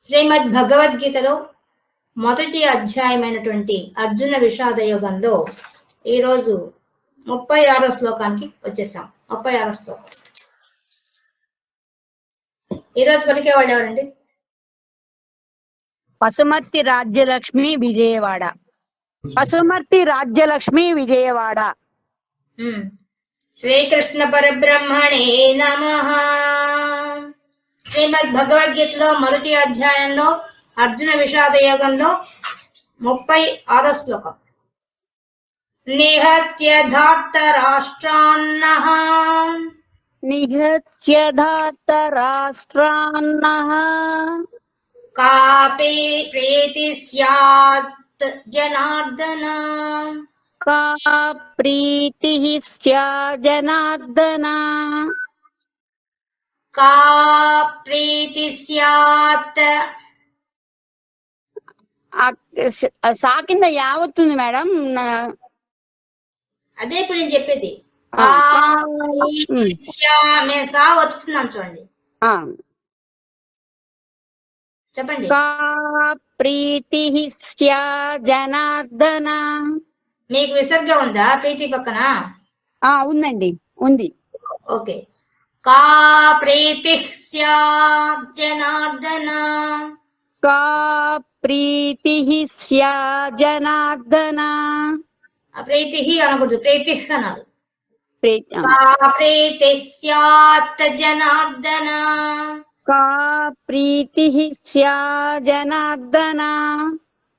శ్రీమద్ భగవద్గీతలో మొదటి అధ్యాయమైనటువంటి అర్జున విషాద యోగంలో ఈరోజు ముప్పై ఆరో శ్లోకానికి వచ్చేసాం. ముప్పై ఆరో శ్లోకం. ఈరోజు పలికే వాళ్ళు ఎవరండి? పసుమర్తి రాజ్యలక్ష్మి విజయవాడ. పసుమర్తి రాజ్యలక్ష్మి విజయవాడ. శ్రీకృష్ణ పరబ్రహ్మణే నమ. శ్రీమద్ భగవద్గీతలో మొదటి అధ్యాయంలో అర్జున విషాద యోగంలో ముప్పై ఆరో శ్లోకం. నిహత్య ధార్త రాష్ట్రాన్న నిహత్యధాత రాష్ట్రాన్న కాపి ప్రీతి స్యాత్ జనార్దన. కా ప్రీతి స్యా జనార్దన కా ఆ- ఆ సా కింద యావత్తుంది మేడం. అదే ఇప్పుడు నేను చెప్పేది. మేము సా చూడండి. చెప్పండి. ప్రీతి జనార్దన. మీకు విసర్గ ఉందా ప్రీతి పక్కన? ఆ ఉందండి. ఉంది. ఓకే. కా ప్రీతి స్యాత్ జనార్దన. కా ప్రీతి స్యా జనార్దన. ప్రీతి అనకూడదు ప్రీతి అనాలి. ప్రీతి స్యాత్ జనార్దన. కా ప్రీతి స్యా జనార్దన.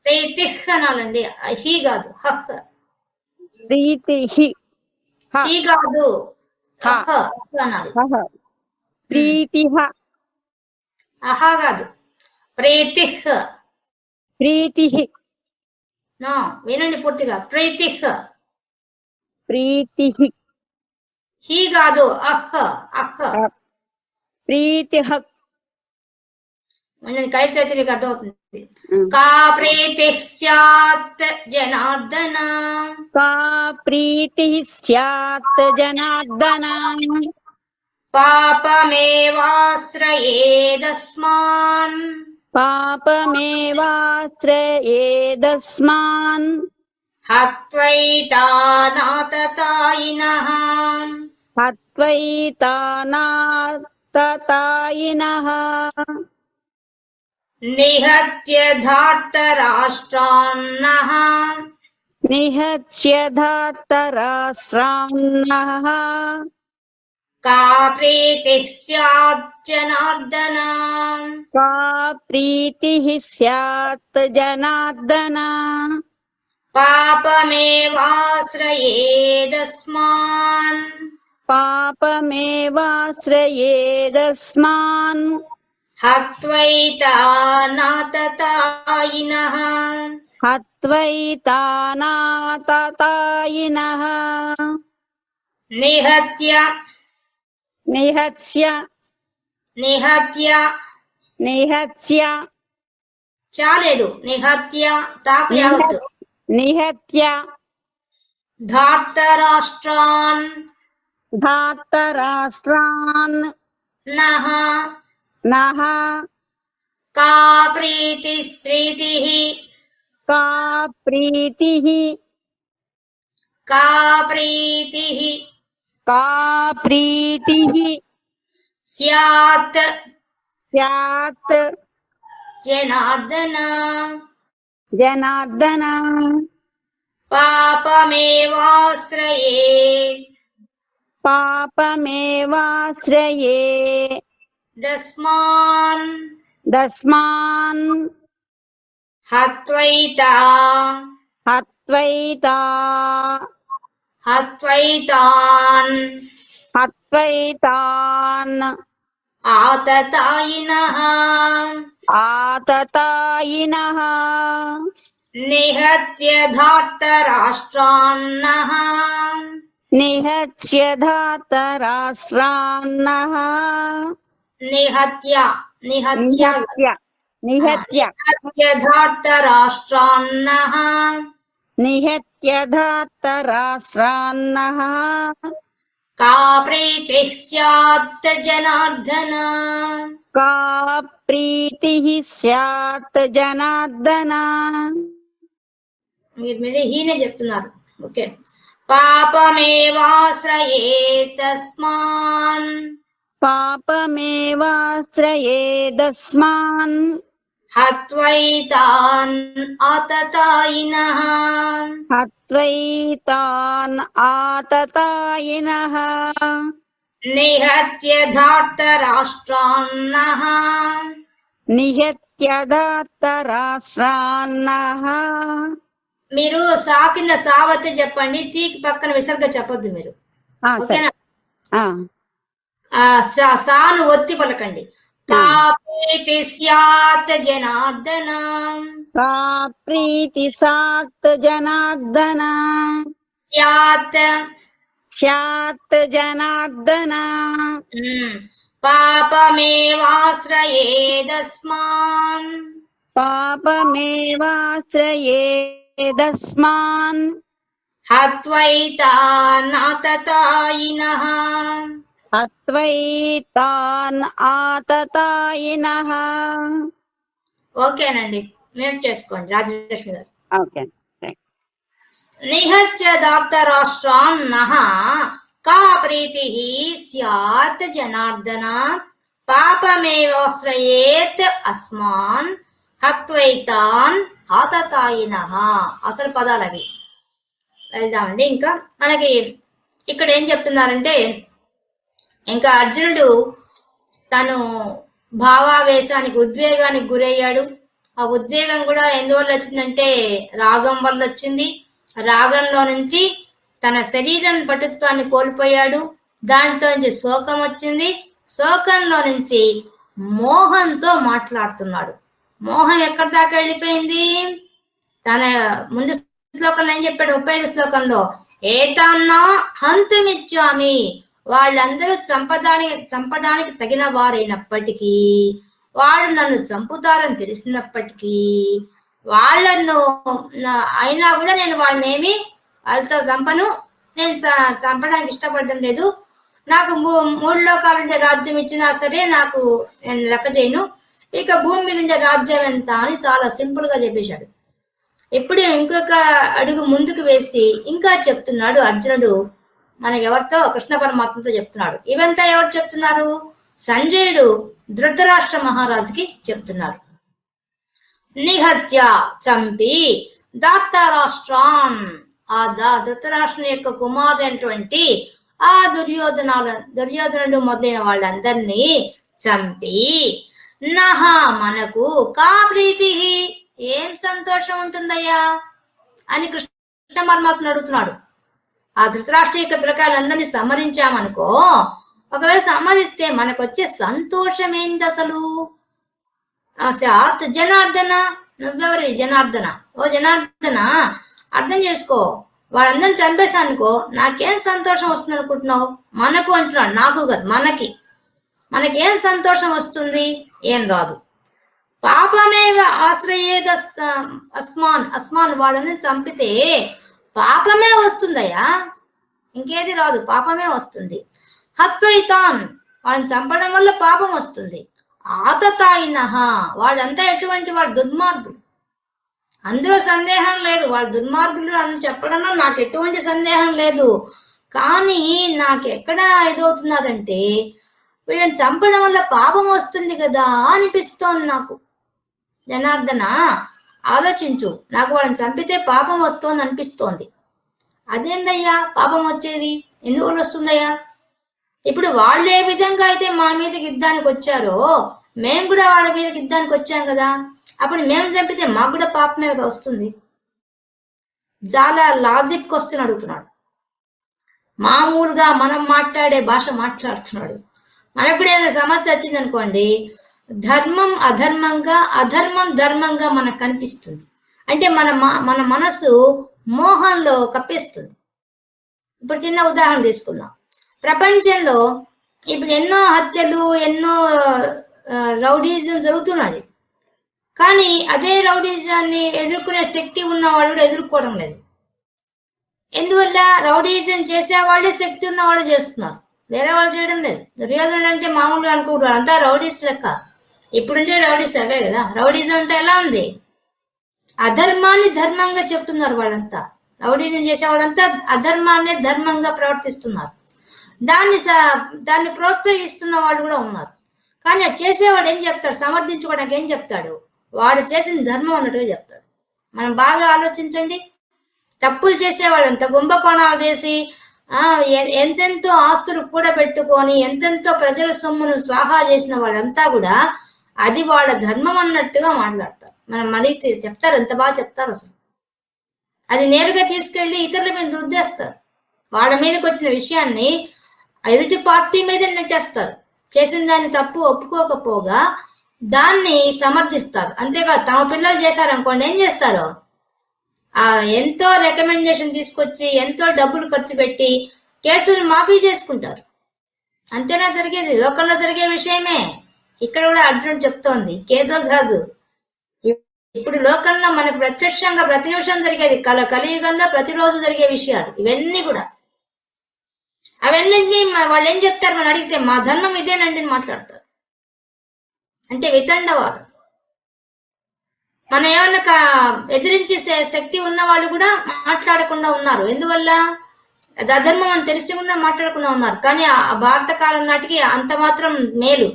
ప్రీతి అనాలండి హీ కాదు ప్రీతి హీ కాదు. అనాలి. ప్రీతి అహా కాదు ప్రీతి ప్రీతి నో వినండి పూర్తిగా ప్రీతి ప్రీతి హీ కాదు అహ్ అహ్ ప్రీతి నేను కరెక్ట్ అయితే మీకు అర్థమవుతుంది का प्रीतिः स्यात् जनार्दन? का प्रीतिः स्यात् जनार्दन? पापमेवाश्रयेदस्मान्। पापमेवाश्रयेदस्मान्। हत्वैतानाततायिनः। हत्वैतानाततायिनः। निहत्य धार्तराष्ट्रान्नः निहत्य धार्तराष्ट्रान्नः का प्रीतिः स्यात् जनार्दन। का प्रीतिः स्यात् जनार्दन। पापमेवाश्रयेदस्मान्। पापमेवाश्रयेदस्मान्। హత్వైతానాతతాయినః హత్వైతానాతతాయినః నిహత్య నిహత్య నిహత్య నిహత్య చాలేదు నిహత్య నిహత్య ధార్తరాష్ట్రాన్ ధార్తరాష్ట్రాన్ నః नः। का प्रीतिस्प्रीतिः का प्रीतिः? का प्रीतिः? का प्रीतिः? स्यात्। स्यात्। जनार्दन। जनार्दन। पापमेवाश्रये। पापमेवाश्रये। दस्मान् दस्मान् हत्वैता। हत्वैता। हत्वैतान्। हत्वैतान्। आततायिनः। आततायिनः। निहत्य निहत्यधात्त निहत्य निहत्यधार्तराष्ट्रान्नः నిహత్య నిహత్య నిహత్య నిహత్య నిహత్య ధార్తరాష్ట్రాన్నః నిహత్యధాతరాష్ట్రాన్నః का प्रीतिः स्यात् जनार्दन का ప్రీతి స్యాత్ జనార్దన మీరు మీద హీనే చెప్తున్నారు ఓకే పాపమేవాశ్రయే తస్మాన్ పాపమేవాశ్రయేదస్మాన్ హత్వైతాన్ ఆతతాయినః హత్వైతాన్ ఆతతాయినః నిహత్య ధార్తరాష్ట్రాన్నః నిహత్యదాత్త రాష్ట్రాన్నః మీరు సాకిన సావతి చెప్పండి తీకి పక్కన విసర్గ చెప్పొద్దు మీరు. ఓకేనా? సాను ఒత్తి పలకండి. పాపేతి స్యాత్ జనార్దన. ప్రీతి సాత్ జనార్దన. స్యాత్ స్యాత్ జనార్దన. పాపమేవాశ్రయేదస్మాన్. పాపమేవాశ్రయేదస్మాన్. హత్వైతానాతతాయినః. అత్వైతాన్ ఆతతాయినః. ఓకేనండి మ్యూట్ చేసుకోండి రాజలక్ష్మి గారు. ఓకే నిహత్య దాప్తరాష్ట్రాన్నః కా ప్రీతి స్యాత్ జనార్దన పాపమేవాశ్రయేత్ అస్మాన్ హత్వైతాన్ ఆతతాయినః. అసలు పదాలు అవి వెళ్దామండి ఇంకా మనకి ఇక్కడ ఏం చెప్తున్నారంటే ఇంకా అర్జునుడు తను భావావేశానికి ఉద్వేగానికి గురయ్యాడు. ఆ ఉద్వేగం కూడా ఎందువల్ల వచ్చిందంటే రాగం వల్ల వచ్చింది. రాగంలో నుంచి తన శరీరం పటుత్వాన్ని కోల్పోయాడు. దాంట్లో నుంచి శోకం వచ్చింది. శోకంలో నుంచి మోహంతో మాట్లాడుతున్నాడు. మోహం ఎక్కడి దాకా వెళ్ళిపోయింది? తన ముందు శ్లోకంలో ఏం చెప్పాడు? ముప్పై ఐదు శ్లోకంలో ఏతాన్నా హంతుమిచ్చామి వాళ్ళందరూ చంపడానికి చంపడానికి తగిన వారైనప్పటికీ వాళ్ళు నన్ను చంపుతారని తెలిసినప్పటికీ వాళ్ళను అయినా కూడా నేను వాళ్ళని ఏమి వాళ్ళతో చంపను. నేను చ- చంపడానికి ఇష్టపడడం లేదు. నాకు మూ- మూడు లోకాలు ఉండే రాజ్యం ఇచ్చినా సరే నాకు నేను లెక్క చేయను. ఇక భూమి మీద ఉండే రాజ్యం ఎంత అని చాలా సింపుల్గా చెప్పేశాడు. ఇప్పుడు ఇంకొక అడుగు ముందుకు వేసి ఇంకా చెప్తున్నాడు అర్జునుడు. మన ఎవరితో? కృష్ణ పరమాత్మతో చెప్తున్నాడు. ఇవంతా ఎవరు చెప్తున్నారు? సంజయుడు ధృతరాష్ట్ర మహారాజుకి చెప్తున్నారు నిహత్య చంపి దాత్తరాష్ట్రాన్. ఆ దా ధృతరాష్ట్రం యొక్క కుమారుడైనటువంటి ఆ దుర్యోధనాల దుర్యోధనుడు మొదలైన వాళ్ళందరినీ చంపి నహ మనకు కా ప్రీతి? ఏం సంతోషం ఉంటుందయ్యా? అని కృష్ణ పరమాత్మ అడుగుతున్నాడు. ఆ ధృతరాష్ట్ర యొక్క పిల్లకాయలందరినీ సంహరించామనుకో ఒకవేళ సంహరిస్తే మనకు వచ్చే సంతోషం ఏంది అసలు జనార్దన నువ్వెవరి జనార్దన? ఓ జనార్దన అర్థం చేసుకో. వాళ్ళందరిని చంపేశానుకో నాకేం సంతోషం వస్తుంది అనుకుంటున్నావు మనకు అంటున్నాడు నాకు కాదు మనకి. మనకేం సంతోషం వస్తుంది? ఏం రాదు. పాపమేవ ఆశ్రయేద అస్మాన్ అస్మాన్ వాళ్ళని చంపితే పాపమే వస్తుందయ్యా. ఇంకేది రాదు పాపమే వస్తుంది. హత్వైతాన్ వాళ్ళని చంపడం వల్ల పాపం వస్తుంది. ఆతతాయినహ వాళ్ళంతా ఎటువంటి వాళ్ళు దుర్మార్గులు అందులో సందేహం లేదు. వాళ్ళు దుర్మార్గులు అని చెప్పడంలో నాకు ఎటువంటి సందేహం లేదు. కానీ నాకు ఎక్కడ ఇదవుతున్నదంటే వీళ్ళని చంపడం వల్ల పాపం వస్తుంది కదా అనిపిస్తోంది నాకు. జనార్దన ఆలోచించు. నాకు వాళ్ళని చంపితే పాపం వస్తోంది అనిపిస్తోంది అదేందయ్యా? పాపం వచ్చేది? ఎందువల్ల వస్తుందయ్యా ఇప్పుడు వాళ్ళు ఏ విధంగా అయితే మా మీదకి యుద్ధానికి వచ్చారో మేము కూడా వాళ్ళ మీదకి యుద్ధానికి వచ్చాం కదా. అప్పుడు మేము చంపితే మాకు కూడా పాపమే కదా వస్తుంది. చాలా లాజిక్ క్వశ్చన్ అడుగుతున్నాడు. మామూలుగా మనం మాట్లాడే భాష మాట్లాడుతున్నాడు. మనకు కూడా ఏదైనా సమస్య వచ్చింది అనుకోండి ధర్మం అధర్మంగా అధర్మం ధర్మంగా మనకు కనిపిస్తుంది. అంటే మన మన మనసు మోహంలో కప్పేస్తుంది. ఇప్పుడు చిన్న ఉదాహరణ తీసుకుందాం. ప్రపంచంలో ఇప్పుడు ఎన్నో హత్యలు ఎన్నో రౌడీజం జరుగుతున్నది. కానీ అదే రౌడీజాన్ని ఎదుర్కొనే శక్తి ఉన్న వాళ్ళు కూడా ఎదుర్కోవడం లేదు. ఎందువల్ల? రౌడీజం చేసే వాళ్ళే శక్తి ఉన్న వాళ్ళు చేస్తున్నారు. వేరే వాళ్ళు చేయడం లేదు. దుర్యోధనుడు అంటే మామూలుగా అనుకుంటున్నారు అంతా రౌడీస్ లెక్క ఇప్పుడుండే రౌడీస్ అవే కదా. రౌడీజం అంతా ఎలా ఉంది? అధర్మాన్ని ధర్మంగా చెప్తున్నారు వాళ్ళంతా. రౌడీజం చేసే వాళ్ళంతా అధర్మాన్ని ధర్మంగా ప్రవర్తిస్తున్నారు. దాన్ని స- దాన్ని ప్రోత్సహిస్తున్న వాళ్ళు కూడా ఉన్నారు. కానీ అది చేసేవాడు ఏం చెప్తాడు? సమర్థించుకోవడానికి ఏం చెప్తాడు? వాడు చేసిన ధర్మం అన్నట్టుగా చెప్తాడు. మనం బాగా ఆలోచించండి. తప్పులు చేసేవాళ్ళంతా గుంభకోణాలు చేసి ఎంతెంతో ఆస్తులు కూడబెట్టుకొని ఎంతెంతో ప్రజల సొమ్మును స్వాహా చేసిన వాళ్ళంతా కూడా అది వాళ్ళ ధర్మం అన్నట్టుగా మాట్లాడతారు. మనం మళ్ళీ చెప్తారు ఎంత బాగా చెప్తారు అసలు. అది నేరుగా తీసుకెళ్ళి ఇతరుల మీద రుద్దేస్తారు. వాళ్ళ మీదకి వచ్చిన విషయాన్ని ఎదుటి పార్టీ మీద నెట్టేస్తారు. చేసిన దాన్ని తప్పు ఒప్పుకోకపోగా దాన్ని సమర్థిస్తారు. అంతేకాదు తమ పిల్లలు చేశారనుకోండి ఏం చేస్తారు? ఆ ఎంతో రికమెండేషన్ తీసుకొచ్చి ఎంతో డబ్బులు ఖర్చు పెట్టి కేసులు మాఫీ చేసుకుంటారు. అంతేనా జరిగేది? లోకల్లో జరిగే విషయమే. ఇక్కడ కూడా అర్జున్ చెప్తోంది కేదో కాదు. ఇప్పుడు లోకంలో మనకు ప్రత్యక్షంగా ప్రతి నిమిషం జరిగేది కల కలియుగంలో ప్రతిరోజు జరిగే విషయాలు ఇవన్నీ కూడా. అవన్నీ వాళ్ళు ఏం చెప్తారు మనం అడిగితే మా ధర్మం ఇదేనండి అని మాట్లాడతారు. అంటే వితండవాదం. మనం ఏమన్నా ఎదిరించే శక్తి ఉన్న వాళ్ళు కూడా మాట్లాడకుండా ఉన్నారు. ఎందువల్ల? అధర్మం అని తెలిసి కూడా మాట్లాడకుండా ఉన్నారు. కానీ ఆ భారత కాలం నాటికి అంత మాత్రం మేలు.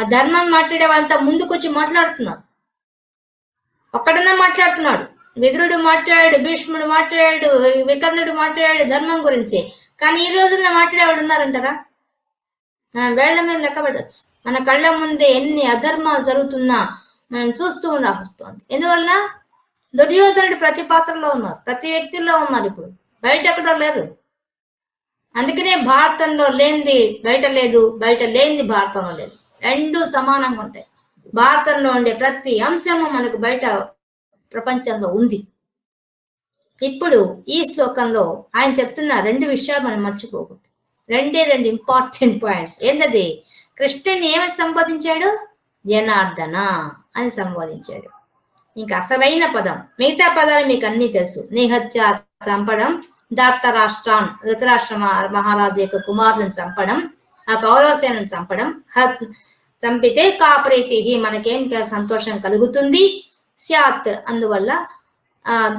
ధర్మం మాట్లాడే వాళ్ళంతా ముందుకొచ్చి మాట్లాడుతున్నారు ఒక్కడన్నా మాట్లాడుతున్నాడు. విదురుడు మాట్లాడాడు భీష్ముడు మాట్లాడాడు వికర్ణుడు మాట్లాడాడు ధర్మం గురించి. కానీ ఈ రోజుల్లో మాట్లాడేవాడు ఉన్నారంటారా? మనం వేళ్ళ మీద లెక్క పెట్టచ్చు. మన కళ్ళ ముందే ఎన్ని అధర్మాలు జరుగుతున్నా మనం చూస్తూ ఉండాల్సి వస్తుంది ఎందువల్ల దుర్యోధనుడు ప్రతి పాత్రలో ఉన్నారు. ప్రతి వ్యక్తిలో ఉన్నారు ఇప్పుడు. బయట ఎక్కడో లేరు. అందుకనే భారతంలో లేనిది బయట లేదు బయట లేనిది భారతంలో లేదు. రెండు సమానంగా ఉంటాయి. భారతంలో ఉండే ప్రతి అంశము మనకు బయట ప్రపంచంలో ఉంది. ఇప్పుడు ఈ శ్లోకంలో ఆయన చెప్తున్న రెండు విషయాలు మనం మర్చిపోకూడదు. రెండే రెండు ఇంపార్టెంట్ పాయింట్స్. ఏంటది కృష్ణుని ఏమి సంబోధించాడు? జనార్దన అని సంబోధించాడు. ఇంకా అసలైన పదం. మిగతా పదాలు మీకు అన్ని తెలుసు. నిహత్య చంపడం దార్త రాష్ట్రాన్ ధృతరాష్ట్ర మహారాజు యొక్క కుమారులను చంపడం ఆ కౌరవసేనను చంపడం హత్ చంపితే కాప్రీతి మనకేం సంతోషం కలుగుతుంది. స్యాత్ అందువల్ల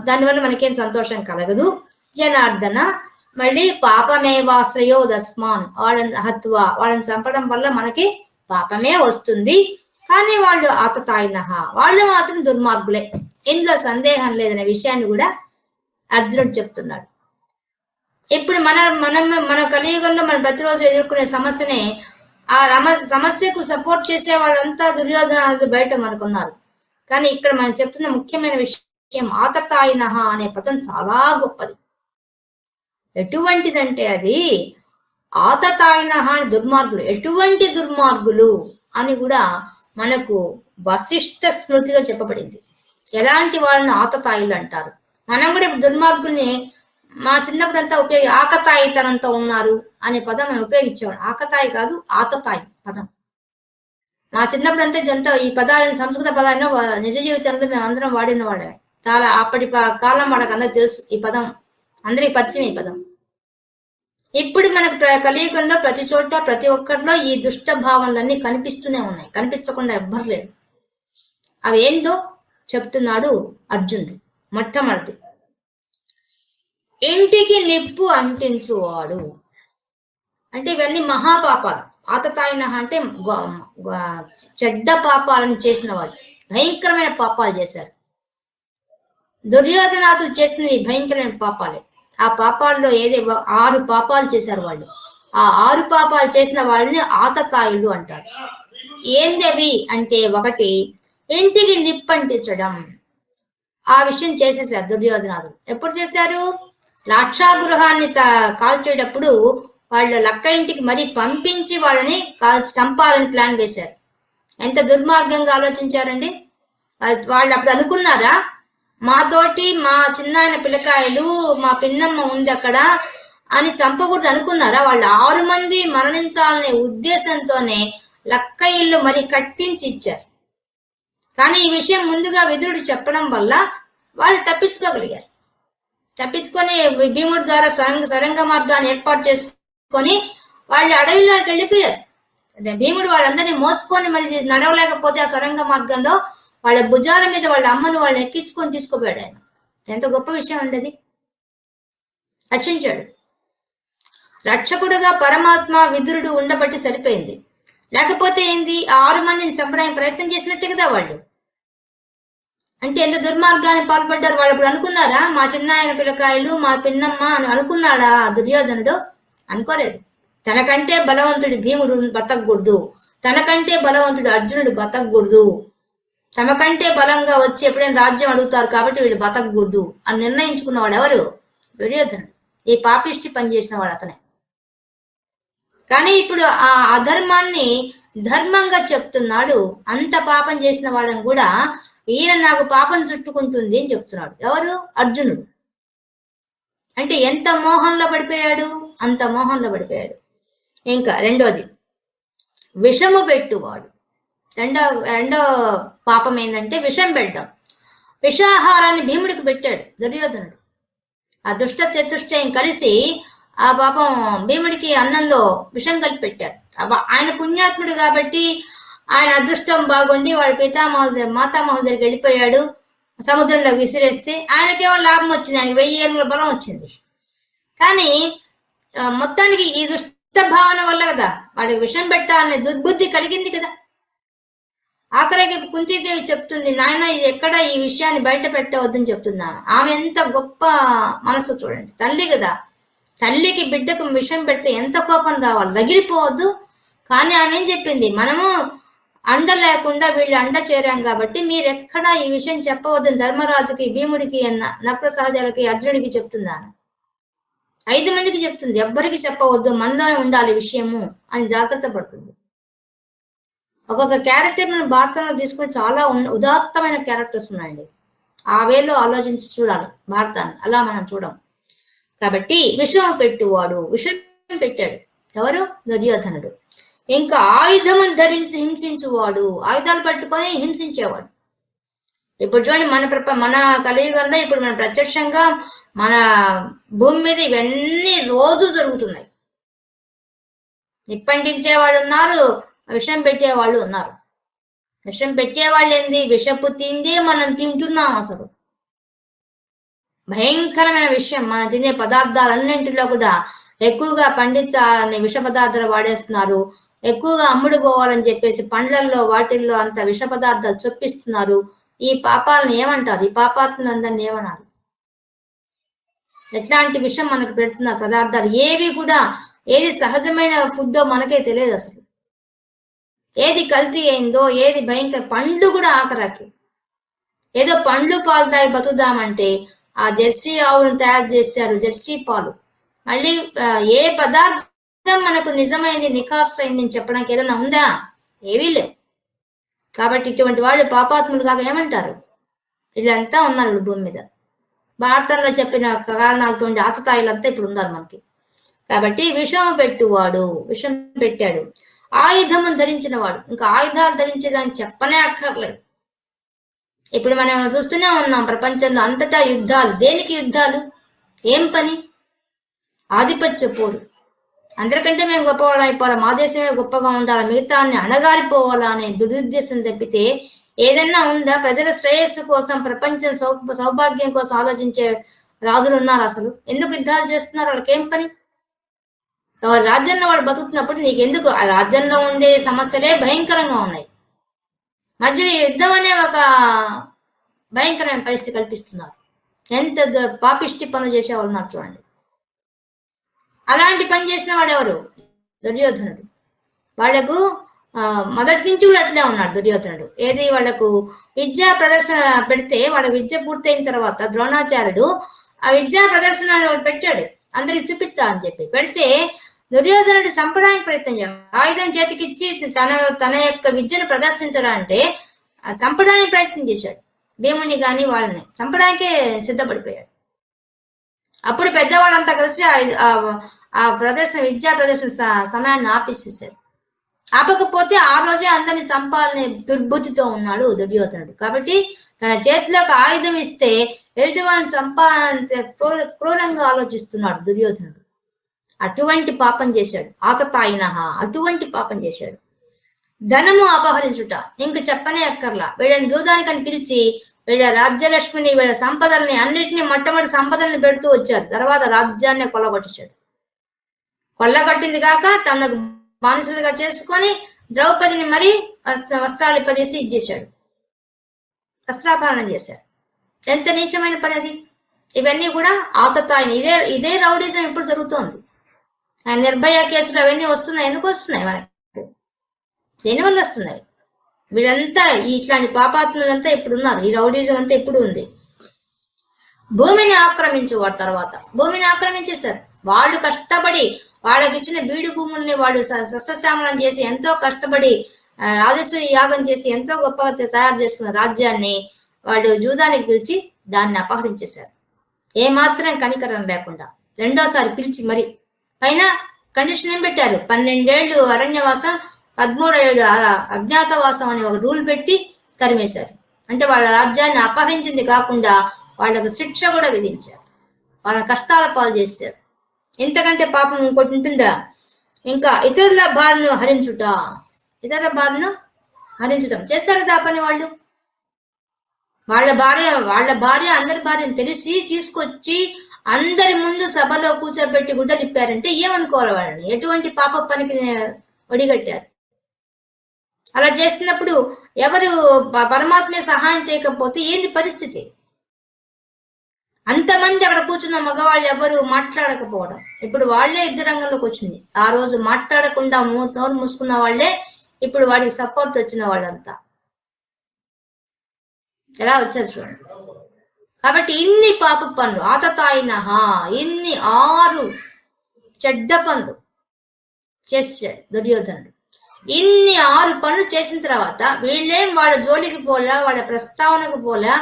దానివల్ల మనకేం సంతోషం కలగదు. జనార్దన మళ్ళీ పాపమేవాశ్రయో దస్మాన్. వాళ్ళని హత్వ వాళ్ళని చంపడం వల్ల మనకి పాపమే వస్తుంది. కానీ వాళ్ళు ఆతతాయిన వాళ్ళు మాత్రం దుర్మార్గులే. ఇందులో సందేహం లేదనే విషయాన్ని కూడా అర్జునుడు చెప్తున్నాడు. ఇప్పుడు మన మనం మన కలియుగంలో మనం ప్రతిరోజు ఎదుర్కొనే సమస్యనే ఆ రమ సమస్యకు సపోర్ట్ చేసే వాళ్ళంతా దుర్యోధనాలు బయట మనకున్నారు. కానీ ఇక్కడ మనం చెప్తున్న ముఖ్యమైన విషయం ఆతతాయిన అనే పదం చాలా గొప్పది. ఎటువంటిదంటే అది ఆతతాయిన అని దుర్మార్గులు ఎటువంటి దుర్మార్గులు అని కూడా మనకు వశిష్ట స్మృతిలో చెప్పబడింది. ఎలాంటి వాళ్ళని ఆతతాయిలు అంటారు? మనం కూడా దుర్మార్గుల్ని మా చిన్నప్పుడు అంతా ఉపయోగి ఆకతాయితనంతో ఉన్నారు అనే పదం మనం ఉపయోగించేవాడు. ఆకతాయి కాదు ఆతతాయి పదం. మా చిన్నప్పుడు అంతా ఇదంతా ఈ పదాలను సంస్కృత పదాలను నిజ జీవితంలో మేము అందరం వాడిన వాళ్ళమే చాలా అప్పటి కాలం వాళ్ళకి అందరికి తెలుసు ఈ పదం. అందరికి పరిచయం ఈ పదం. ఇప్పుడు మనకు కలియుగంలో ప్రతి చోట ప్రతి ఒక్కరిలో ఈ దుష్ట భావనలన్నీ కనిపిస్తూనే ఉన్నాయి. కనిపించకుండా ఎవ్వరు లేరు. అవి ఏందో చెప్తున్నాడు అర్జునుడు. మొట్టమొదటి ఇంటికి నిప్పు అంటించువాడు. అంటే ఇవన్నీ మహాపాపాలు. ఆతతాయిన అంటే చెడ్డ పాపాలను చేసిన వాళ్ళు భయంకరమైన పాపాలు చేశారు. దుర్యోధనాథులు చేసినవి భయంకరమైన పాపాలే. ఆ పాపాల్లో ఏదే ఆరు పాపాలు చేశారు వాళ్ళు. ఆ ఆరు పాపాలు చేసిన వాళ్ళని ఆతతాయిలు అంటారు. ఏందవి అంటే ఒకటి ఇంటికి నిప్పంటించడం ఆ విషయం చేసేసారు దుర్యోధనాథులు ఎప్పుడు చేశారు? లాక్షాగృహాన్ని కాల్చేటప్పుడు వాళ్ళు లక్క ఇంటికి మరీ పంపించి వాళ్ళని కాల్చి చంపాలని ప్లాన్ వేశారు. ఎంత దుర్మార్గంగా ఆలోచించారండి? వాళ్ళు అప్పుడు అనుకున్నారా? మాతోటి మా చిన్నాయన పిల్లకాయలు మా పిన్నమ్మ ఉంది అక్కడ అని చంపకూడదు అనుకున్నారా? వాళ్ళు ఆరు మంది మరణించాలనే ఉద్దేశంతోనే లక్క ఇల్లు మరి కట్టించి ఇచ్చారు. కానీ ఈ విషయం ముందుగా విదురుడు చెప్పడం వల్ల వాళ్ళు తప్పించుకోగలిగారు. తప్పించుకొని భీముడి ద్వారా స్వరంగ సొరంగ మార్గాన్ని ఏర్పాటు చేసుకొని వాళ్ళు అడవిలోకి వెళ్ళిపోయారు. భీముడు వాళ్ళందరినీ మోసుకొని మరి నడవలేకపోతే ఆ సొరంగ మార్గంలో వాళ్ళ భుజాల మీద వాళ్ళ అమ్మను వాళ్ళని ఎక్కించుకొని తీసుకుపోయాడు ఆయన. ఎంత గొప్ప విషయం అండి అది. రక్షించాడు. రక్షకుడుగా పరమాత్మ విదురుడు ఉండబట్టి సరిపోయింది. లేకపోతే ఏంది? ఆ ఆరు మందిని చంపడానికి ప్రయత్నం చేసినట్టే కదా వాళ్ళు. అంటే ఎంత దుర్మార్గాన్ని పాల్పడ్డారు వాళ్ళు ఇప్పుడు అనుకున్నారా? మా చిన్న ఆయన పిల్లకాయలు మా పిన్నమ్మ అని అనుకున్నాడా ఆ దుర్యోధనుడు? అనుకోలేదు. తనకంటే బలవంతుడు భీముడు బతకూడదు తనకంటే బలవంతుడు అర్జునుడు బతకూడదు తమకంటే బలంగా వచ్చి ఎప్పుడైనా రాజ్యం అడుగుతారు కాబట్టి వీళ్ళు బతకూడదు అని నిర్ణయించుకున్నవాడు ఎవరు? దుర్యోధనుడు. ఈ పాపిష్టి పనిచేసిన వాడు అతనే. కానీ ఇప్పుడు ఆ అధర్మాన్ని ధర్మంగా చెప్తున్నాడు. అంత పాపం చేసిన వాళ్ళని కూడా ఈయన నాకు పాపం చుట్టుకుంటుంది అని చెప్తున్నాడు. ఎవరు? అర్జునుడు. అంటే ఎంత మోహంలో పడిపోయాడు? అంత మోహంలో పడిపోయాడు. ఇంకా రెండోది విషము పెట్టువాడు. రెండో రెండో పాపం ఏంటంటే విషం పెట్టడం విషాహారాన్ని భీముడికి పెట్టాడు దుర్యోధనుడు. ఆ దుష్ట చతుష్టయం కలిసి ఆ పాపం భీముడికి అన్నంలో విషం కలిపి పెట్టారు. ఆయన పుణ్యాత్ముడు కాబట్టి ఆయన అదృష్టం బాగుండి వాడి పితామహ మాతామహ దగ్గరికి వెళ్ళిపోయాడు. సముద్రంలో విసిరేస్తే ఆయనకేమో లాభం వచ్చింది. ఆయన వెయ్యి ఏళ్ళ బలం వచ్చింది. కానీ మొత్తానికి ఈ దుష్ట భావన వల్ల కదా వాడికి విషం పెట్టాలనే దుర్బుద్ధి కలిగింది కదా. ఆఖరికి కుంతీదేవి చెప్తుంది నాయన ఇది ఎక్కడ ఈ విషయాన్ని బయట పెట్టవద్దని చెప్తున్నాను. ఆమె ఎంత గొప్ప మనసు చూడండి. తల్లి కదా. తల్లికి బిడ్డకు విషం పెడితే ఎంత కోపం రావాలి? లగిరిపోవద్దు కానీ ఆమె ఏం చెప్పింది? మనము అండ లేకుండా వీళ్ళు అండ చేరాం కాబట్టి మీరు ఎక్కడా ఈ విషయం చెప్పవద్దని ధర్మరాజుకి భీముడికి అన్న నకుల సహదేవులకి అర్జునుడికి చెప్తున్నాను. ఐదు మందికి చెప్తుంది. ఎవ్వరికి చెప్పవద్దు. మనలోనే ఉండాలి విషయము అని జాగ్రత్త పడుతుంది. ఒక్కొక్క క్యారెక్టర్ మనం భారతంలో తీసుకుని చాలా ఉదాత్తమైన క్యారెక్టర్స్ ఉన్నాయండి. ఆ వేలో ఆలోచించి చూడాలి భారతాన్ని. అలా మనం చూడం. కాబట్టి విషం పెట్టువాడు విషయం పెట్టాడు. ఎవరు? దుర్యోధనుడు. ఇంకా ఆయుధం ధరించి హింసించువాడు. ఆయుధాలు పట్టుకొని హింసించేవాడు. ఇప్పుడు చూడండి మన ప్రప మన కలియుగంలో ఇప్పుడు మన ప్రత్యక్షంగా మన భూమి మీద ఇవన్నీ రోజు జరుగుతున్నాయి. నిప్పంటించే వాళ్ళు ఉన్నారు విషం పెట్టే వాళ్ళు ఉన్నారు. విషం పెట్టే వాళ్ళు ఏంది? విషపు తిండి మనం తింటున్నాం అసలు. భయంకరమైన విషయం మనం తినే పదార్థాలన్నింటిలో కూడా ఎక్కువగా పండించాలని విష పదార్థాలు వాడేస్తున్నారు. ఎక్కువగా అమ్ముడు పోవాలని చెప్పేసి పండ్లల్లో వాటిల్లో అంత విష పదార్థాలు చొప్పిస్తున్నారు. ఈ పాపాలను ఏమంటారు? ఈ పాపాత్మలందరినీ ఏమన్నారు? ఎట్లాంటి విషయం మనకు పెడుతున్న పదార్థాలు? ఏవి కూడా ఏది సహజమైన ఫుడ్డో మనకే తెలియదు అసలు. ఏది కల్తీ అయిందో ఏది భయంకర పండ్లు కూడా ఆఖరాకి ఏదో పండ్లు పాలు తాగి బతుకుదామంటే ఆ జెర్సీ ఆవును తయారు చేశారు జెర్సీ పాలు. మళ్ళీ ఏ పదార్థం మనకు నిజమైంది నికాస్ అయింది అని చెప్పడానికి ఏదైనా ఉందా? ఏవీ లేవు కాబట్టి ఇటువంటి వాళ్ళు పాపాత్ములు కాక ఏమంటారు? వీళ్ళంతా ఉన్నారు భూమి మీద. భారతంలో చెప్పిన కారణాలతో ఉండే ఆతతాయిలంతా ఇప్పుడు ఉన్నారు మనకి. కాబట్టి విషం పెట్టువాడు విషం పెట్టాడు. ఆయుధము ధరించిన వాడు ఇంకా ఆయుధాలు ధరించేదాన్ని చెప్పనే అక్కర్లేదు. ఇప్పుడు మనం చూస్తూనే ఉన్నాం ప్రపంచంలో అంతటా యుద్ధాలు. దేనికి యుద్ధాలు? ఏం పని? ఆధిపత్య పోరు. అందరికంటే మేము గొప్పవాళ్ళం అయిపోవాలి మా దేశమే గొప్పగా ఉండాలి మిగతా అణగారిపోవాలా అనే దురుద్దేశం తప్పితే ఏదన్నా ఉందా? ప్రజల శ్రేయస్సు కోసం ప్రపంచం సౌ సౌభాగ్యం కోసం ఆలోచించే రాజులు ఉన్నారు అసలు. ఎందుకు యుద్ధాలు చేస్తున్నారు? వాళ్ళకి ఏం పని? ఎవరి రాజ్యంలో వాళ్ళు బతుకుతున్నప్పుడు నీకు ఎందుకు ఆ రాజ్యంలో ఉండే సమస్యలే భయంకరంగా ఉన్నాయి. మధ్యలో యుద్ధం అనే ఒక భయంకరమైన పరిస్థితి కల్పిస్తున్నారు. ఎంత పాపిష్టి పనులు చేసేవాళ్ళు ఉన్నారు చూడండి. అలాంటి పని చేసిన వాడు ఎవరు దుర్యోధనుడు. వాళ్ళకు మొదటి నుంచి కూడా అట్లే ఉన్నాడు దుర్యోధనుడు. ఏది వాళ్ళకు విద్యా ప్రదర్శన పెడితే వాళ్ళ విద్య పూర్తయిన తర్వాత ద్రోణాచార్యుడు ఆ విద్యా ప్రదర్శన పెట్టాడు. అందరికి చూపించా అని చెప్పి. పెడితే దుర్యోధనుడు చంపడానికి ప్రయత్నం చేయాలి ఆయుధం చేతికిచ్చి తన తన యొక్క విద్యను ప్రదర్శించాలంటే చంపడానికి ప్రయత్నం చేశాడు. భీముని కానీ వాళ్ళని చంపడానికే సిద్ధపడిపోయాడు. అప్పుడు పెద్దవాళ్ళంతా కలిసి ఆ- ప్రదర్శన విద్యా ప్రదర్శన స- సమయాన్ని ఆపేసేసారు. ఆపకపోతే ఆ రోజే అందరిని చంపాలనే దుర్బుద్ధితో ఉన్నాడు దుర్యోధనుడు. కాబట్టి తన చేతిలోకి ఆయుధం ఇస్తే ఎదుటి వాళ్ళని చంపాలంటే క్రూర క్రూరంగా ఆలోచిస్తున్నాడు దుర్యోధనుడు. అటువంటి పాపం చేశాడు. ఆతతాయిన అటువంటి పాపం చేశాడు. ధనము అపహరించుట ఇంక చెప్పనే అక్కర్లా. వీళ్ళని దూదానికని పిలిచి వీళ్ళ రాజ్యలక్ష్మిని వీళ్ళ సంపదల్ని అన్నిటినీ మొట్టమొదటి సంపదల్ని పెడుతూ వచ్చారు. తర్వాత రాజ్యాన్ని కొల్లగొట్టించాడు కొల్లగొట్టింది కాక తనకు బానిసలుగా చేసుకొని ద్రౌపదిని మరీ వస్త్ర- వస్త్రాలు ఇప్పదీసి ఇచ్చేశాడు వస్త్రాపహరణం చేశారు. ఎంత నీచమైన పని అది. ఇవన్నీ కూడా ఆతతాయిని. ఇదే ఇదే రౌడీజం ఇప్పుడు జరుగుతోంది. ఆ నిర్భయ కేసులు అవన్నీ వస్తున్నాయి. ఎందుకు వస్తున్నాయి మనకి? దేనివల్ల వస్తున్నాయి? వీళ్ళంతా ఇట్లాంటి పాపాత్ములంతా ఇప్పుడు ఉన్నారు ఈ రౌడీజం అంతా ఇప్పుడు ఉంది. భూమిని ఆక్రమించేవాడు తర్వాత. భూమిని ఆక్రమించేశారు. వాళ్ళు కష్టపడి వాళ్ళకి ఇచ్చిన బీడు భూముల్ని వాళ్ళు స- సస్యశ్యామలం చేసి ఎంతో కష్టపడి ఆ, రాజస్వీ యాగం చేసి ఎంతో గొప్పగా తయారు చేసుకున్న రాజ్యాన్ని వాళ్ళు జూదానికి పిలిచి దాన్ని అపహరించేశారు. ఏమాత్రం కనికరం లేకుండా రెండోసారి పిలిచి మరి. పైన కండిషన్ ఏం పెట్టారు? పన్నెండేళ్ళు అరణ్యవాసం పదమూడు ఏడు అజ్ఞాతవాసం అని ఒక రూల్ పెట్టి తరిమేశారు. అంటే వాళ్ళ రాజ్యాన్ని అపహరించింది కాకుండా వాళ్ళకు శిక్ష కూడా విధించారు. వాళ్ళ కష్టాల పాలు చేశారు. ఇంతకంటే పాపం ఇంకోటి ఉంటుందా? ఇంకా ఇతరుల భార్యను హరించుట. ఇతరుల భార్యను హరించుతాం. చేస్తారు కదా పని వాళ్ళు? వాళ్ళ భార్య వాళ్ళ భార్య అందరి భార్యను తెలిసి తీసుకొచ్చి అందరి ముందు సభలో కూర్చోబెట్టి గుడ్డలిప్పారంటే ఏమనుకోవాలి వాళ్ళని? ఎటువంటి పాప పనికి ఒడిగట్టారు? అలా చేస్తున్నప్పుడు ఎవరు పరమాత్మ సహాయం చేయకపోతే ఏంది పరిస్థితి? అంతమంది అక్కడ కూర్చున్న మగవాళ్ళు ఎవరు మాట్లాడకపోవడం. ఇప్పుడు వాళ్ళే యుద్ధ రంగంలోకి వచ్చింది. ఆ రోజు మాట్లాడకుండా మూ- నోరు మూసుకున్న వాళ్ళే ఇప్పుడు వాడికి సపోర్ట్ వచ్చిన వాళ్ళంతా. ఎలా వచ్చారు చూడండి. కాబట్టి ఇన్ని పాప పనులు ఆతతాయినహ ఇన్ని ఆరు చెడ్డ పనులు చేశాడు దుర్యోధనుడు. ఇన్ని ఆరు పనులు చేసిన తర్వాత వీళ్ళేం వాళ్ళ జోలికి పోలా వాళ్ళ ప్రస్తావనకు పోలా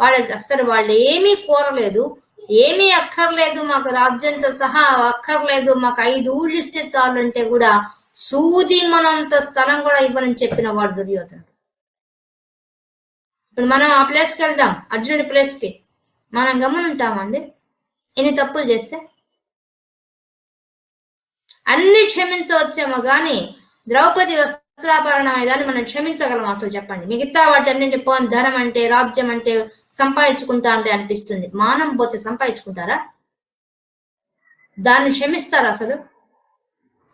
వాళ్ళ అసలు వాళ్ళు ఏమీ కోరలేదు ఏమీ అక్కర్లేదు మాకు రాజ్యంతో సహా అక్కర్లేదు మాకు ఐదు ఊళ్ళు ఇస్తే చాలు అంటే కూడా సూది మనంత స్థలం కూడా ఇవ్వనని చెప్పిన వాడు దుర్యోధనుడు. ఇప్పుడు మనం ఆ ప్లేస్కి వెళ్దాం అర్జునుడి ప్లేస్కి మనం గమనుంటామండి? ఎన్ని తప్పులు చేస్తే? అన్ని క్షమించవచ్చేమో కానీ ద్రౌపది వస్త్రాభరణం అనే దాన్ని మనం క్షమించగలం అసలు చెప్పండి. మిగతా వాటన్నింటి పోని ధనం అంటే రాజ్యం అంటే సంపాదించుకుంటా అంటే అనిపిస్తుంది. మానం పోతే సంపాదించుకుంటారా? దాన్ని క్షమిస్తారా అసలు?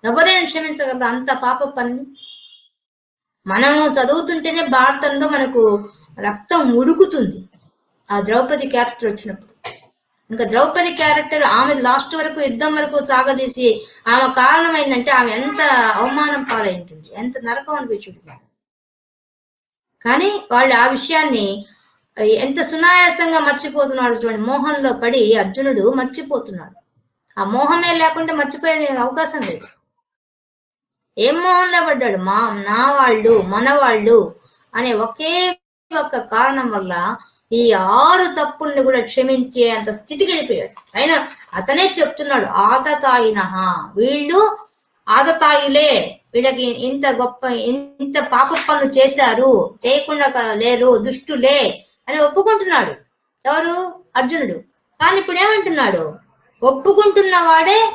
ఎవరైనా క్షమించగలరు అంత పాప పని మనము చదువుతుంటేనే భారతంలో మనకు రక్తం ఉడుకుతుంది. ఆ ద్రౌపది క్యారెక్టర్ వచ్చినప్పుడు. ఇంకా ద్రౌపది క్యారెక్టర్ ఆమె లాస్ట్ వరకు యుద్ధం వరకు సాగదీసి ఆమె కారణమైందంటే ఆమె ఎంత అవమానం పాలైంటుంది ఎంత నరకం అనిపించుంటుంది కానీ వాళ్ళు ఆ విషయాన్ని ఎంత సునాయాసంగా మర్చిపోతున్నాడు చూడండి మోహంలో పడి అర్జునుడు మర్చిపోతున్నాడు. ఆ మోహమే లేకుండా మర్చిపోయే అవకాశం లేదు. ఏం మోహంలో పడ్డాడు? మా నా వాళ్ళు మన వాళ్ళు అనే ఒకే ఒక్క కారణం వల్ల ఈ ఆరు తప్పుల్ని కూడా క్షమించే అంత స్థితికి వెళ్ళిపోయాడు అయినా అతనే చెప్తున్నాడు ఆతతాయిన వీళ్ళు ఆతతాయులే. వీళ్ళకి ఇంత గొప్ప ఇంత పాప పనులు చేశారు చేయకుండా లేరు దుష్టులే అని ఒప్పుకుంటున్నాడు. ఎవరు? అర్జునుడు. కానీ ఇప్పుడు ఏమంటున్నాడు? ఒప్పుకుంటున్న వాడే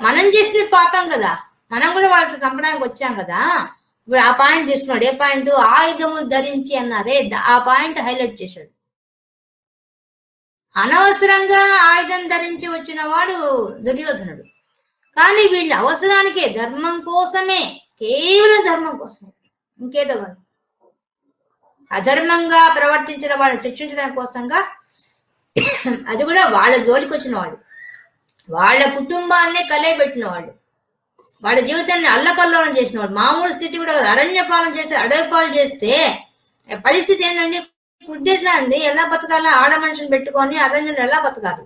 మనం చేసిన పాపం కదా. మనం కూడా వాళ్ళతో చంపడానికి వచ్చాం కదా. ఇప్పుడు ఆ పాయింట్ తీసుకున్నాడు. ఏ పాయింట్? ఆయుధములు ధరించి అన్నారే. ఆ పాయింట్ హైలైట్ చేశాడు. అనవసరంగా ఆయుధం ధరించి వచ్చిన వాడు దుర్యోధనుడు. కానీ వీళ్ళ అవసరానికే ధర్మం కోసమే కేవలం ధర్మం కోసమే. ఇంకేదో కాదు. అధర్మంగా ప్రవర్తించిన వాళ్ళని శిక్షించడం కోసంగా అది కూడా వాళ్ళ జోలికి వచ్చిన వాళ్ళు. వాళ్ళ కుటుంబాన్నే కలయబెట్టిన వాళ్ళు. వాళ్ళ జీవితాన్ని అల్లకల్లోలం చేసిన వాడు మామూలు స్థితి కూడా అరణ్యపాలన అరణ్య పాలన చేసి అడవి పాలు చేస్తే పరిస్థితి ఏంటండి ఫుడ్ ఎట్లా అండి? ఎలా బతకాలా? ఆడ మనిషిని పెట్టుకొని అరణ్యంలో ఎలా బతకాలి?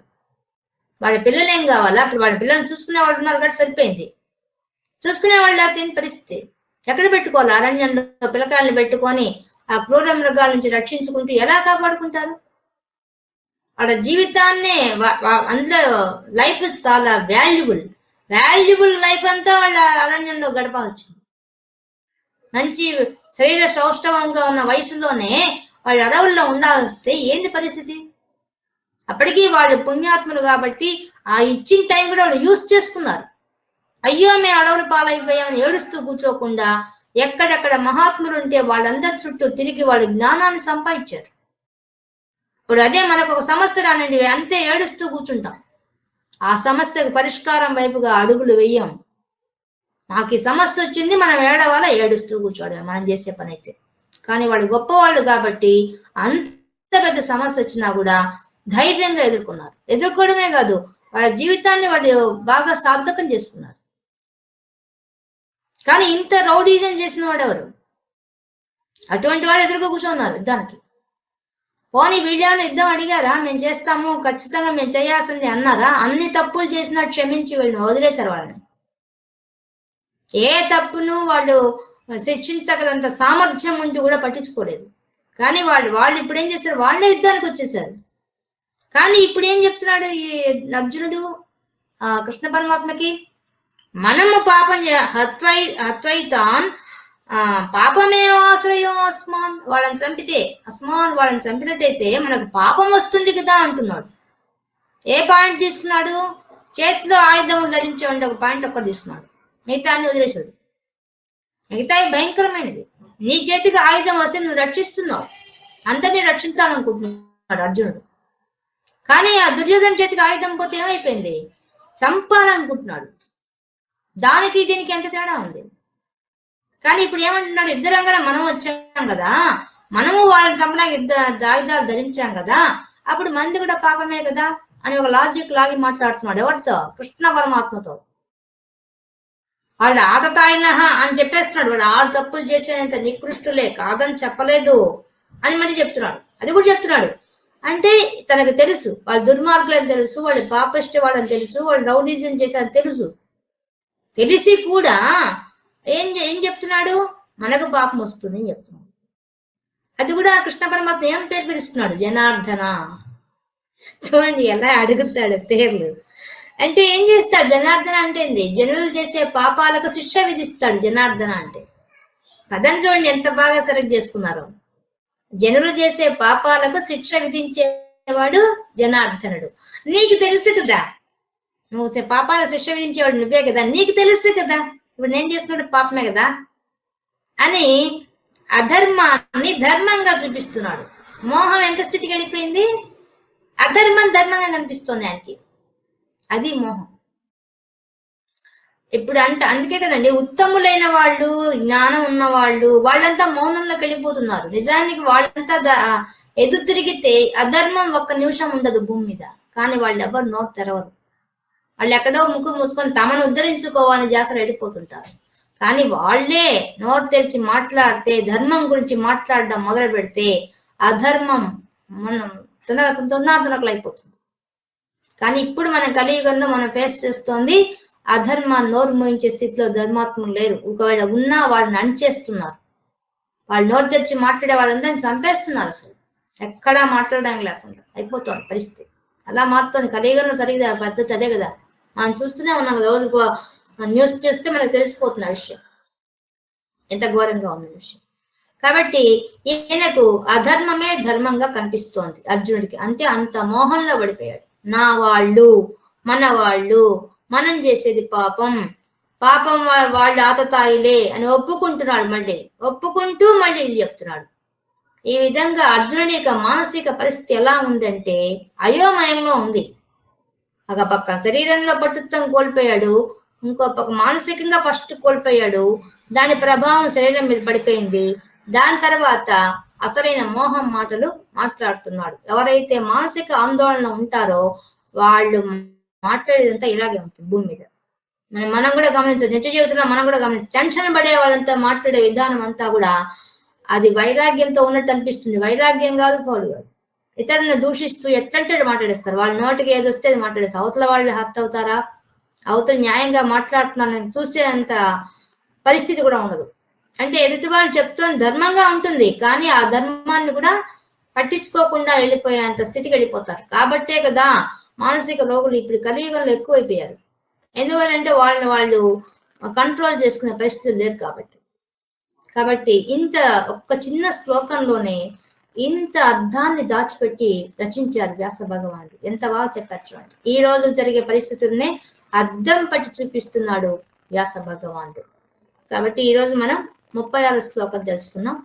వాళ్ళ పిల్లలు ఏం కావాలా? అప్పుడు వాళ్ళ పిల్లల్ని చూసుకునే వాళ్ళు ఉన్నారు కాబట్టి సరిపోయింది. చూసుకునే వాళ్ళు లేకపోతే పరిస్థితి? ఎక్కడ పెట్టుకోవాలి? అరణ్యంలో పిల్లకాయలను పెట్టుకొని ఆ క్రూర మృగాల నుంచి రక్షించుకుంటూ ఎలా కాపాడుకుంటారు? వాళ్ళ జీవితాన్నే అందులో లైఫ్ చాలా వాల్యుబుల్. వాల్యుబుల్ లైఫ్ అంతా వాళ్ళ అరణ్యంలో గడపవచ్చు. మంచి శరీర సౌష్ఠవంగా ఉన్న వయసులోనే వాళ్ళు అడవుల్లో ఉండాల్స్తే ఏంది పరిస్థితి? అప్పటికీ వాళ్ళు పుణ్యాత్ములు కాబట్టి ఆ ఇచ్చిన టైం కూడా వాళ్ళు యూస్ చేసుకున్నారు. అయ్యో మేము అడవులు పాలైపోయామని ఏడుస్తూ కూర్చోకుండా ఎక్కడెక్కడ మహాత్ములు ఉంటే వాళ్ళందరి చుట్టూ తిరిగి వాళ్ళు జ్ఞానాన్ని సంపాదించారు. ఇప్పుడు అదే మనకు ఒక సమస్య రానండి అంతే ఏడుస్తూ కూర్చుంటాం. ఆ సమస్యకు పరిష్కారం వైపుగా అడుగులు వెయ్యం మాకు ఈ సమస్య వచ్చింది మనం ఏడవాలా? ఏడుస్తూ కూర్చోవడమే మనం చేసే పని అయితే కానీ వాళ్ళు గొప్పవాళ్ళు కాబట్టి అంత పెద్ద సమస్య వచ్చినా కూడా ధైర్యంగా ఎదుర్కొన్నారు. ఎదుర్కోవడమే కాదు వాళ్ళ జీవితాన్ని వాళ్ళు బాగా సార్థకం చేసుకున్నారు కానీ ఇంత రౌడీజం చేసిన వాడు ఎవరు? అటువంటి వాడు ఎదురుగా కూర్చున్నారు యుద్ధానికి పోనీ వీళ్ళని యుద్ధం అడిగారా? మేము చేస్తాము ఖచ్చితంగా మేము చేయాల్సింది అన్నారా? అన్ని తప్పులు చేసినా క్షమించి వీళ్ళని వదిలేశారు వాళ్ళని. ఏ తప్పును వాళ్ళు శిక్షించగలంత సామర్థ్యం ఉండి కూడా పట్టించుకోలేదు. కానీ వాళ్ళు వాళ్ళు ఇప్పుడు ఏం చేశారు? వాళ్ళే యుద్ధానికి వచ్చేసారు కానీ ఇప్పుడు ఏం చెప్తున్నాడు ఈ అర్జునుడు ఆ కృష్ణ పరమాత్మకి? మనము పాపం హత్వై హత్వైతాన్ ఆ పాపమేవాశ్రయం అస్మాన్ వాళ్ళని చంపితే అస్మాన్ వాళ్ళని చంపినట్టయితే మనకు పాపం వస్తుంది కదా అంటున్నాడు. ఏ పాయింట్ తీసుకున్నాడు? చేతిలో ఆయుధములు ధరించి ఉండే ఒక పాయింట్ ఒక్కటి తీసుకున్నాడు. మిగతా అన్ని వదిలేశాడు. మిగతాయి భయంకరమైనవి. నీ చేతికి ఆయుధం వస్తే నువ్వు రక్షిస్తున్నావు. అందరినీ రక్షించాలనుకుంటున్నాడు అర్జునుడు. కానీ ఆ దుర్యోధన చేతికి ఆయుధం పోతే ఏమైపోయింది? చంపాలనుకుంటున్నాడు. దానికి దీనికి ఎంత తేడా ఉంది? కానీ ఇప్పుడు ఏమంటున్నాడు? ఇద్దరంగా మనం వచ్చాం కదా మనము వాళ్ళని చంపడానికి యుద్ధ ఆయుధాలు ధరించాం కదా అప్పుడు మంది కూడా పాపమే కదా అని ఒక లాజిక్ లాగి మాట్లాడుతున్నాడు. ఎవరితో? కృష్ణ పరమాత్మతో. వాళ్ళు ఆతతాయినహ అని చెప్పేస్తున్నాడు. వాడు ఆరు తప్పులు చేసేంత నికృష్టులే కాదని చెప్పలేదు అని మళ్ళీ చెప్తున్నాడు. అది కూడా చెప్తున్నాడు. అంటే తనకు తెలుసు వాళ్ళ దుర్మార్గులని తెలుసు వాళ్ళు పాపిష్టి వాళ్ళని తెలుసు వాళ్ళు రౌడీజం చేశారని తెలుసు. తెలిసి కూడా ఏం ఏం చెప్తున్నాడు? మనకు పాపం వస్తుంది అని చెప్తున్నాడు. అది కూడా కృష్ణ పరమాత్మ ఏం పేరు పిలుస్తున్నాడు? జనార్దన. చూడండి ఎలా అడుగుతాడు పేర్లు. అంటే ఏం చేస్తాడు? జనార్దన అంటే ఏంది జనులు చేసే పాపాలకు శిక్ష విధిస్తాడు జనార్దన అంటే. పదం చూడండి ఎంత బాగా సెలెక్ట్ చేసుకున్నారు. జనులు చేసే పాపాలకు శిక్ష విధించేవాడు జనార్దనుడు. నీకు తెలుసు కదా నువ్వు సే- పాపాలకు శిక్ష విధించేవాడు నువ్వే కదా నీకు తెలుసు కదా ఇప్పుడు నేను చేస్తున్నాడు పాపమే కదా అని అధర్మాన్ని ధర్మంగా చూపిస్తున్నాడు. మోహం ఎంత స్థితికి వెళ్ళిపోయింది? అధర్మం ధర్మంగా కనిపిస్తుంది ఆయనకి. అది మోహం. ఇప్పుడు అంట అందుకే కదండి ఉత్తములైన వాళ్ళు జ్ఞానం ఉన్న వాళ్ళు వాళ్ళంతా మౌనంలోకి వెళ్ళిపోతున్నారు. నిజానికి వాళ్ళంతా ఎదురు తిరిగితే అధర్మం ఒక్క నిమిషం ఉండదు భూమి మీద. కానీ వాళ్ళు ఎవరు నోరు తెరవరు. వాళ్ళు ఎక్కడో ముక్కు మూసుకొని తమను ఉద్ధరించుకోవాలని జాసలు వెళ్ళిపోతుంటారు. కానీ వాళ్ళే నోరు తెరిచి మాట్లాడితే ధర్మం గురించి మాట్లాడడం మొదలు పెడితే అధర్మం మనం తునాతునకలు అయిపోతుంది కానీ ఇప్పుడు మన కలియుగంలో మనం ఫేస్ చేస్తోంది అధర్మాన్ని నోరు మోయించే స్థితిలో ధర్మాత్ములు లేరు. ఒకవేళ ఉన్నా వాళ్ళని అణచేస్తున్నారు. వాళ్ళు నోరు తెరిచి మాట్లాడే వాళ్ళందరినీ చంపేస్తున్నారు అసలు. ఎక్కడా మాట్లాడడానికి లేకుండా అయిపోతుంది పరిస్థితి. అలా మారుతుంది. కలియుగంలో సరిగ్గా పద్ధతి అదే కదా. మనం చూస్తూనే ఉన్నాం కదా. రోజు న్యూస్ చూస్తే మనకు తెలిసిపోతున్న విషయం. ఎంత ఘోరంగా ఉంది విషయం. కాబట్టి ఈయనకు అధర్మమే ధర్మంగా కనిపిస్తోంది అర్జునుడికి. అంటే అంత మోహంలో పడిపోయాడు. నా వాళ్ళు మన వాళ్ళు మనం చేసేది పాపం. పాపం వాళ్ళు ఆతతాయిలే అని ఒప్పుకుంటున్నాడు మళ్ళీ. ఒప్పుకుంటూ మళ్ళీ ఇది చెప్తున్నాడు. ఈ విధంగా అర్జునుడి యొక్క మానసిక పరిస్థితి ఎలా ఉందంటే అయోమయంలో ఉంది. ఒక పక్క శరీరంలో పట్టుత్వం కోల్పోయాడు. ఇంకో పక్క మానసికంగా ఫస్ట్ కోల్పోయాడు. దాని ప్రభావం శరీరం మీద పడిపోయింది. దాని తర్వాత అసలైన మోహం మాటలు మాట్లాడుతున్నాడు. ఎవరైతే మానసిక ఆందోళన ఉంటారో వాళ్ళు మాట్లాడేదంతా ఇలాగే ఉంటుంది భూమి మీద. మనం మనం కూడా గమనించదు నిజ జీవితంలో మనం కూడా గమనించ టెన్షన్ పడే వాళ్ళంతా మాట్లాడే విధానం అంతా కూడా అది వైరాగ్యంతో ఉన్నట్టు అనిపిస్తుంది. వైరాగ్యం కాదు పౌడు కాదు. ఇతరులను దూషిస్తూ ఎట్లంటే మాట్లాడేస్తారు. వాళ్ళ నోటికి ఏది వస్తే అది మాట్లాడేస్తారు. అవతల వాళ్ళు హత్య అవుతారా? అవతల న్యాయంగా మాట్లాడుతున్నారని చూసేంత పరిస్థితి కూడా ఉండదు. అంటే ఎదుటి వాళ్ళు చెప్తాను ధర్మంగా ఉంటుంది కానీ ఆ ధర్మాన్ని కూడా పట్టించుకోకుండా వెళ్ళిపోయేంత స్థితికి వెళ్ళిపోతారు. కాబట్టే కదా మానసిక రోగులు ఇప్పుడు కలియుగంలో ఎక్కువైపోయారు. ఎందువల్లంటే వాళ్ళని వాళ్ళు కంట్రోల్ చేసుకునే పరిస్థితులు లేరు కాబట్టి. కాబట్టి ఇంత ఒక్క చిన్న శ్లోకంలోనే ఇంత అర్థాన్ని దాచిపెట్టి రచించారు వ్యాస భగవానుడు. ఎంత బాగా చెప్పారు చూడండి. ఈ రోజు జరిగే పరిస్థితుల్నే అర్థం పట్టి చూపిస్తున్నాడు వ్యాస భగవానుడు. కాబట్టి ఈ రోజు మనం ముప్పై ఆరు శ్లోకం తెలుసుకున్నాం